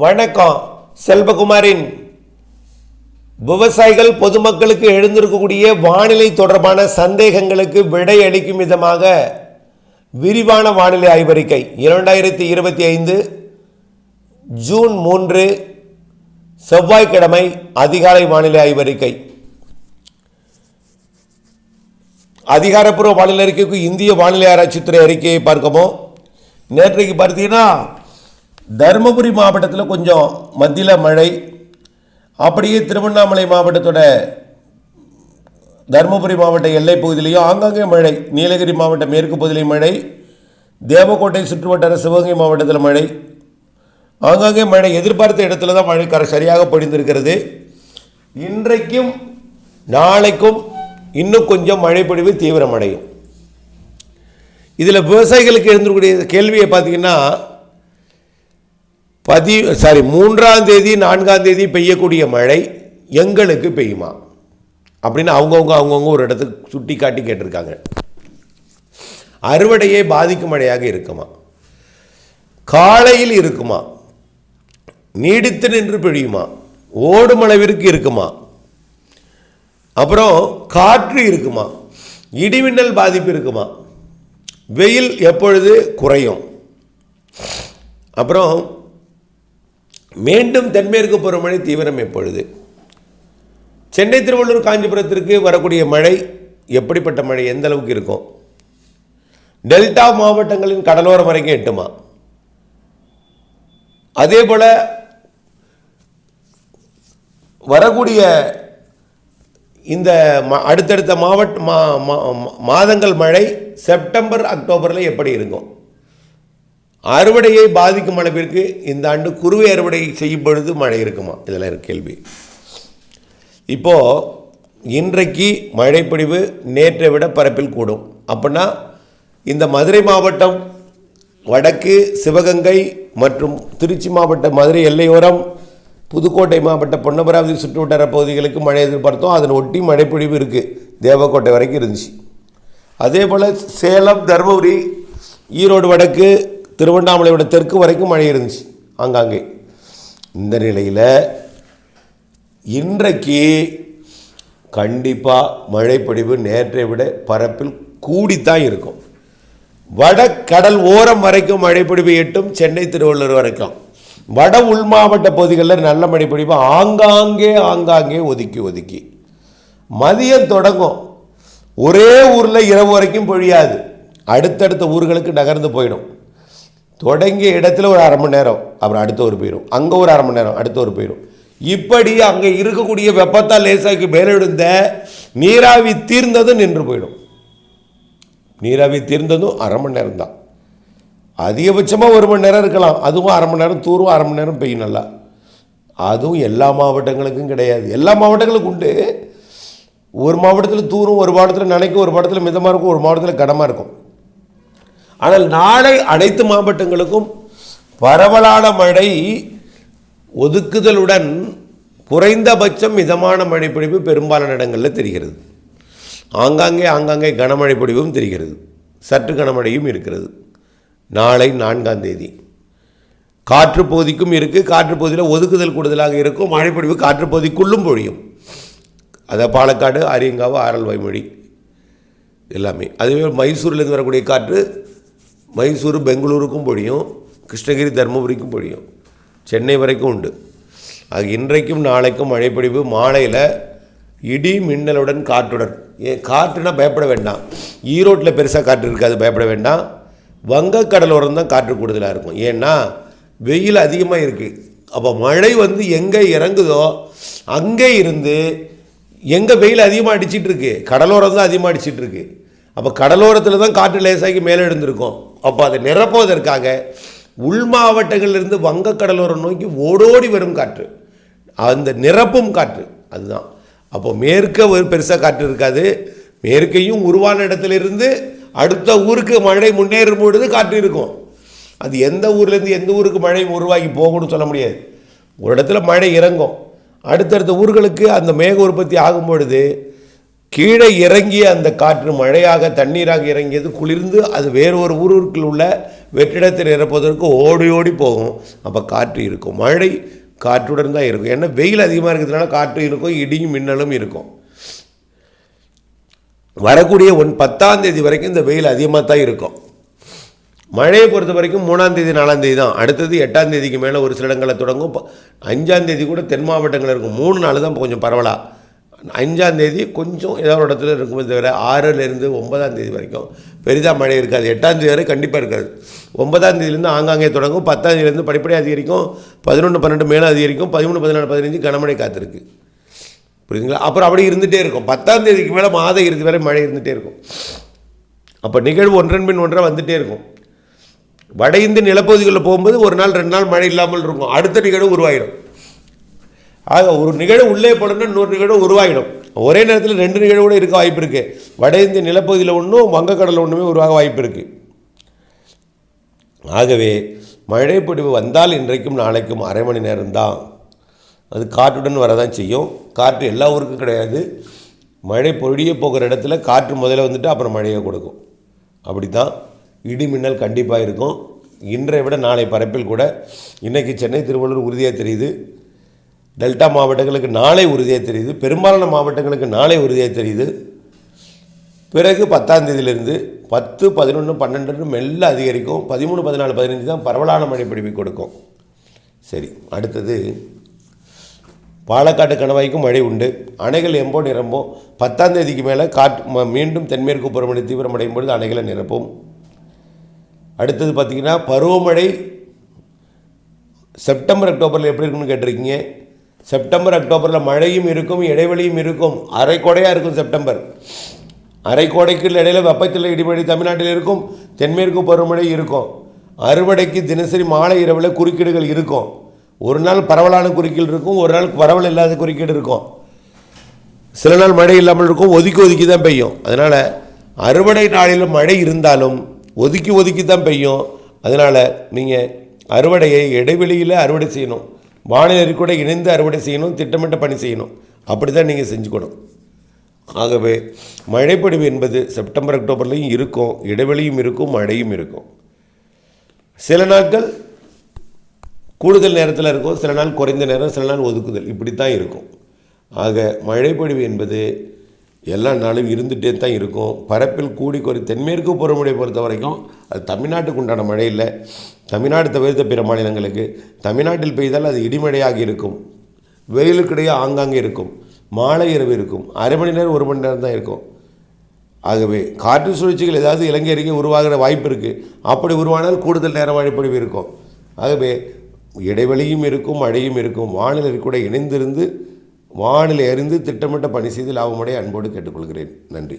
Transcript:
வணக்கம். செல்வகுமாரின் விவசாயிகள் பொதுமக்களுக்கு எழுந்திருக்கக்கூடிய வானிலை தொடர்பான சந்தேகங்களுக்கு விடை அளிக்கும் விதமாக விரிவான வானிலை ஆய்வறிக்கை. இரண்டாயிரத்தி இருபத்தி ஐந்து ஜூன் மூன்று செவ்வாய்க்கிழமை அதிகாலை வானிலை ஆய்வறிக்கை. அதிகாரப்பூர்வ வானிலை அறிக்கைக்கு இந்திய வானிலை ஆராய்ச்சித்துறை அறிக்கையை பார்க்கமோ நேற்றைக்கு பார்த்தீங்கன்னா தருமபுரி மாவட்டத்தில் கொஞ்சம் மத்தியில் மழை அப்படியே திருவண்ணாமலை மாவட்டத்தோட தருமபுரி மாவட்ட எல்லை பகுதியிலையும் ஆங்காங்கே மழை நீலகிரி மாவட்ட மேற்கு பகுதியிலையும் மழை தேவக்கோட்டை சுற்றுவட்டார சிவகங்கை மாவட்டத்தில் மழை. ஆங்காங்கே மழை எதிர்பார்த்த இடத்துல தான் மழை கர சரியாக பொழிந்திருக்கிறது. இன்றைக்கும் நாளைக்கும் இன்னும் கொஞ்சம் மழை பொழிவு தீவிரமடையும். இதில் விவசாயிகளுக்கு எழுந்திருக்கக்கூடிய கேள்வியை பார்த்தீங்கன்னா பதி சாரி மூன்றாம் தேதி நான்காம் தேதி பெய்யக்கூடிய மழை எங்களுக்கு பெய்யுமா? அப்படின்னு அவங்கவுங்க அவங்கவுங்க ஒரு இடத்துக்கு சுட்டி காட்டி கேட்டிருக்காங்க. அறுவடையை பாதிக்கும் மழையாக இருக்குமா? காலையில் இருக்குமா? நீடித்து நின்று பெய்யுமா? ஓடும் அளவிற்கு இருக்குமா? அப்புறம் காற்று இருக்குமா? இடிமின்னல் பாதிப்பு இருக்குமா? வெயில் எப்பொழுது குறையும்? அப்புறம் மீண்டும் தென்மேற்கு பருவமழை தீவிரம் எப்பொழுது? சென்னை திருவள்ளூர் காஞ்சிபுரத்திற்கு வரக்கூடிய மழை எப்படிப்பட்ட மழை? எந்த அளவுக்கு இருக்கும்? டெல்டா மாவட்டங்களின் கடலோரம் வரைக்கும் எட்டுமா? அதே போல வரக்கூடிய இந்த அடுத்தடுத்த மாவட்ட மா மா- மா- மாதங்கள் மழை செப்டம்பர் அக்டோபரில் எப்படி இருக்கும்? அறுவடையை பாதிக்கும் அளவிற்கு இந்த ஆண்டு குறுவை அறுவடை செய்யும் பொழுது மழை இருக்குமா? இதெல்லாம் இருக்கு கேள்வி. இப்போது இன்றைக்கு மழைப்பொழிவு நேற்றை விட பரப்பில் கூடும். அப்படின்னா இந்த மதுரை மாவட்டம் வடக்கு சிவகங்கை மற்றும் திருச்சி மாவட்ட மதுரை எல்லையோரம் புதுக்கோட்டை மாவட்ட பொன்னமராவதி சுற்றுவட்டார பகுதிகளுக்கு மழை எதிர்பார்த்தோம். அதனை ஒட்டி மழைப்பொழிவு இருக்குது தேவக்கோட்டை வரைக்கும் இருந்துச்சு. அதே போல் சேலம் தருமபுரி ஈரோடு வடக்கு திருவண்ணாமலை விட தெற்கு வரைக்கும் மழை இருந்துச்சு ஆங்காங்கே. இந்த நிலையில் இன்றைக்கு கண்டிப்பாக மழைப்பொழிவு நேற்றை விட பரப்பில் கூடித்தான் இருக்கும். வடகடல் ஓரம் வரைக்கும் மழைப்பொழிவு எட்டும் சென்னை திருவள்ளூர் வரைக்கும். வட உள் மாவட்ட பகுதிகளில் நல்ல மழைப்பொழிவு ஆங்காங்கே ஆங்காங்கே ஒதுக்கி ஒதுக்கி. மதியம் தொடங்கும். ஒரே ஊரில் இரவு வரைக்கும் பொழியாது. அடுத்தடுத்த ஊர்களுக்கு நகர்ந்து போயிடும். தொடங்கிய இடத்துல ஒரு அரை மணி நேரம். அப்புறம் அடுத்த ஒரு போயிடும் அங்கே ஒரு அரை மணி நேரம் அடுத்த ஒரு போயிடும் இப்படி அங்கே இருக்கக்கூடிய வெப்பத்தால் லேசாக்கி மேலெழுந்த நீராவி தீர்ந்ததும் நின்று போயிடும். நீராவி தீர்ந்ததும் அரை மணி நேரம் தான். அதிகபட்சமாக ஒரு மணி நேரம் இருக்கலாம். அதுவும் அரை மணி நேரம் தூரும் அரை மணி நேரம் பெய்யும் நல்லா. அதுவும் எல்லா மாவட்டங்களுக்கும் கிடையாது. எல்லா மாவட்டங்களுக்கும் உண்டு. ஒரு மாவட்டத்தில் தூரும் ஒரு மாவட்டத்தில் நினைக்கும் ஒரு மாவட்டத்தில் மிதமாக இருக்கும் ஒரு மாவட்டத்தில் கடமாக இருக்கும். ஆனால் நாளை அனைத்து மாவட்டங்களுக்கும் பரவலான மழை ஒதுக்குதலுடன் குறைந்தபட்சம் மிதமான மழை பொழிவு பெரும்பாலான இடங்களில் தெரிகிறது. ஆங்காங்கே ஆங்காங்கே கனமழை பொழிவும் தெரிகிறது. சற்று கனமழையும் இருக்கிறது. நாளை நான்காம் தேதி. காற்று பகுதிக்கும் இருக்குது காற்று பகுதியில் ஒதுக்குதல் கூடுதலாக இருக்கும். மழைப்பொழிவு காற்று பகுதிக்குள்ளும் பொழியும். அதை பாலக்காடு அரியங்காவு ஆரல் வைமொழி எல்லாமே. அதுவே மைசூர்லேருந்து வரக்கூடிய காற்று மைசூர் பெங்களூருக்கும் பொழியும் கிருஷ்ணகிரி தருமபுரிக்கும் பொழியும் சென்னை வரைக்கும் உண்டு ஆக இன்றைக்கும் நாளைக்கும் மழைப்பொழிவு மாலையில் இடி மின்னலுடன் காற்றுடன் ஏன் காற்றுனா பயப்பட வேண்டாம் ஈரோட்டில் பெருசாக காற்று இருக்காது பயப்பட வேண்டாம் வங்கக்கடலோரம் தான் காற்று கூடுதலாக இருக்கும் ஏன்னா வெயில் அதிகமாக இருக்குது அப்போ மழை வந்து எங்கே இறங்குதோ அங்கே இருந்து எங்கே வெயில் அதிகமாக அடிச்சிட்ருக்கு கடலோரம் தான் அதிகமாக அடிச்சிட்ருக்கு அப்போ கடலோரத்தில் தான் காற்று லேசாக்கி மேலே எழுந்திருக்கும் அப்போ அதை நிரப்புவதற்காக உள் மாவட்டங்களிலிருந்து வங்கக்கடலோரம் நோக்கி ஓடோடி வரும் காற்று. அந்த நிரப்பும் காற்று அதுதான். அப்போ மேற்க ஒரு பெருசாக காற்று இருக்காது. மேற்கையும் உருவான இடத்துலேருந்து அடுத்த ஊருக்கு மழை முன்னேறும் பொழுது காற்று இருக்கும். அது எந்த ஊர்லேருந்து எந்த ஊருக்கு மழை உருவாகி போகணும்னு சொல்ல முடியாது. ஒரு இடத்துல மழை இறங்கும். அடுத்தடுத்த ஊர்களுக்கு அந்த மேக உற்பத்தி ஆகும் பொழுது கீழே இறங்கிய அந்த காற்று மழையாக தண்ணீராக இறங்கியது குளிர்ந்து அது வேறு ஒரு ஊருக்குள் உள்ள வெற்றிடத்தில் இறப்பதற்கு ஓடி ஓடி போகும். அப்போ காற்று இருக்கும். மழை காற்றுடன் தான் இருக்கும். ஏன்னா வெயில் அதிகமாக இருக்கிறதுனால காற்று இருக்கும் இடியும் மின்னலும் இருக்கும். வரக்கூடிய ஒன் பத்தாம் தேதி வரைக்கும் இந்த வெயில் அதிகமாக தான் இருக்கும். மழையை பொறுத்த வரைக்கும் மூணாம் தேதி நாலாம் தேதி தான். அடுத்தது எட்டாம் தேதிக்கு மேலே ஒரு சில இடங்களில் தொடங்கும். அஞ்சாம் தேதி கூட தென் மாவட்டங்கள் இருக்கும். மூணு நாள் தான் கொஞ்சம் பரவலாக அஞ்சாம் தேதி கொஞ்சம் ஏதோ ஒரு இடத்துல இருக்குமே தவிர ஆறுலேருந்து ஒன்பதாம் தேதி வரைக்கும் பெரிதாக மழை இருக்காது. எட்டாம் தேதி வரை கண்டிப்பாக இருக்காது. ஒன்பதாம் தேதியிலேருந்து ஆங்காங்கே தொடங்கும். பத்தாம் தேதியிலேருந்து படிப்படியாக அதிகரிக்கும். பதினொன்று பன்னெண்டு மேலே அதிகரிக்கும். பதிமூணு பதினாலு பதினஞ்சு கனமழை காத்திருக்கு. புரியுதுங்களா? அப்புறம் அப்படி இருந்துகிட்டே இருக்கும். பத்தாம் தேதிக்கு மேலே மாத இறுதி வரை மழை இருந்துகிட்டே இருக்கும். அப்போ நிகழ்வு ஒன்றன் பின் ஒன்றாக வந்துகிட்டே இருக்கும். வட இந்திய நிலப்பகுதிகளில் போகும்போது ஒரு நாள் ரெண்டு நாள் மழை இல்லாமல் இருக்கும். அடுத்த நிகழ்வு உருவாகிடும் ஆக ஒரு நிகழ்வு உள்ளே போடணும்னா இன்னொரு நிகழ்வு உருவாகிடும். ஒரே நேரத்தில் ரெண்டு நிகழ்வு கூட இருக்க வாய்ப்பு இருக்குது வட இந்திய நிலப்பகுதியில் ஒன்றும் வங்கக்கடலில் ஒன்றுமே உருவாக வாய்ப்பு இருக்குது ஆகவே மழைப்பொழிவு வந்தால் இன்றைக்கும் நாளைக்கும் அரை மணி நேரம்தான். அது காற்றுடன் வரதான் செய்யும். காற்று எல்லா ஊருக்கும் கிடையாது. மழை பொழிய போகிற இடத்துல காற்று முதல்ல வந்துட்டு அப்புறம் மழையை கொடுக்கும். அப்படி தான் இடி மின்னல் கண்டிப்பாக இருக்கும். இன்றை விட நாளை பரப்பில் கூட இன்றைக்கி சென்னை திருவள்ளூர் உறுதியாக தெரியுது. டெல்டா மாவட்டங்களுக்கு நாளை உறுதியாக தெரியுது. பெரும்பாலான மாவட்டங்களுக்கு நாளை உறுதியாக தெரியுது. பிறகு பத்தாம் தேதியிலிருந்து பத்து பதினொன்று பன்னெண்டுன்னு மெல்ல அதிகரிக்கும். பதிமூணு பதினாலு பதினஞ்சு தான் பரவலான மழை பிடிப்பு கொடுக்கும். சரி அடுத்தது. பாலக்காட்டு கணவாய்க்கும் மழை உண்டு. அணைகள் எம்போ நிரம்பும். பத்தாம் தேதிக்கு மேலே காற்று ம- மீண்டும் தென்மேற்கு பருவமழை தீவிரமடையும் பொழுது அணைகளை நிரப்பும். அடுத்தது பார்த்திங்கன்னா பருவமழை செப்டம்பர் அக்டோபரில் எப்படி இருக்குன்னு கேட்டிருக்கீங்க? செப்டம்பர் அக்டோபரில் மழையும் இருக்கும் இடைவெளியும் இருக்கும். அரைக்கோடையாக இருக்கும் செப்டம்பர். அரைக்கோடைக்கு இடையில் வெப்பத்தில் இடிபடி தமிழ்நாட்டில் இருக்கும் தென்மேற்கு பருவமழை இருக்கும். அறுவடைக்கு தினசரி மாலை இரவில் குறுக்கீடுகள் இருக்கும். ஒரு நாள் பரவலான குறுக்கீடு இருக்கும் ஒரு நாள் பரவல் இல்லாத குறுக்கீடு இருக்கும். சில நாள் மழை இல்லாமல் இருக்கும் ஒதுக்கி ஒதுக்கி தான் பெய்யும். அதனால் அறுவடை நாளில் மழை இருந்தாலும் ஒதுக்கி ஒதுக்கி தான் பெய்யும். அதனால் நீங்கள் அறுவடையை இடைவெளியில் அறுவடை செய்யணும். வானிலை கூட இணைந்து அறுவடை செய்யணும் திட்டமிட்ட பணி செய்யணும். அப்படி தான் நீங்கள் செஞ்சுக்கணும். ஆகவே மழைப்பொழிவு என்பது செப்டம்பர் அக்டோபர்லேயும் இருக்கும் இடைவெளியும் இருக்கும் மழையும் இருக்கும். சில நாட்கள் கூடுதல் நேரத்தில் இருக்கும் சில நாள் குறைந்த நேரம் சில நாள் ஒதுக்குதல். இப்படி தான் இருக்கும். ஆக மழைப்பொழிவு என்பது எல்லா நாளும் இருந்துகிட்டே தான் இருக்கும். பரப்பில் கூடி குறை தென்மேற்கு பருவமழை பொறுத்த வரைக்கும் அது தமிழ்நாட்டுக்கு உண்டான மழை இல்லை. தமிழ்நாடு தவிர்த்த பிற மாநிலங்களுக்கு தமிழ்நாட்டில் பெய்தால் அது இடிமழையாக இருக்கும். வெயிலுக்கிடையே ஆங்காங்கே இருக்கும். மாலை இரவு இருக்கும். அரை மணி நேரம் ஒரு மணி நேரம் தான் இருக்கும். ஆகவே காற்று சுழற்சிகள் ஏதாவது இலங்கை அருகே உருவாகிற வாய்ப்பு இருக்குது அப்படி உருவானால் கூடுதல் நேரம் மழைப்பொழிவு இருக்கும். ஆகவே இடைவெளியும் இருக்கும் மழையும் இருக்கும். வானிலை கூட இணைந்திருந்து வானிலை அறிந்து திட்டமிட்ட பணி செய்து லாபமடைய அன்போடு கேட்டுக்கொள்கிறேன். நன்றி.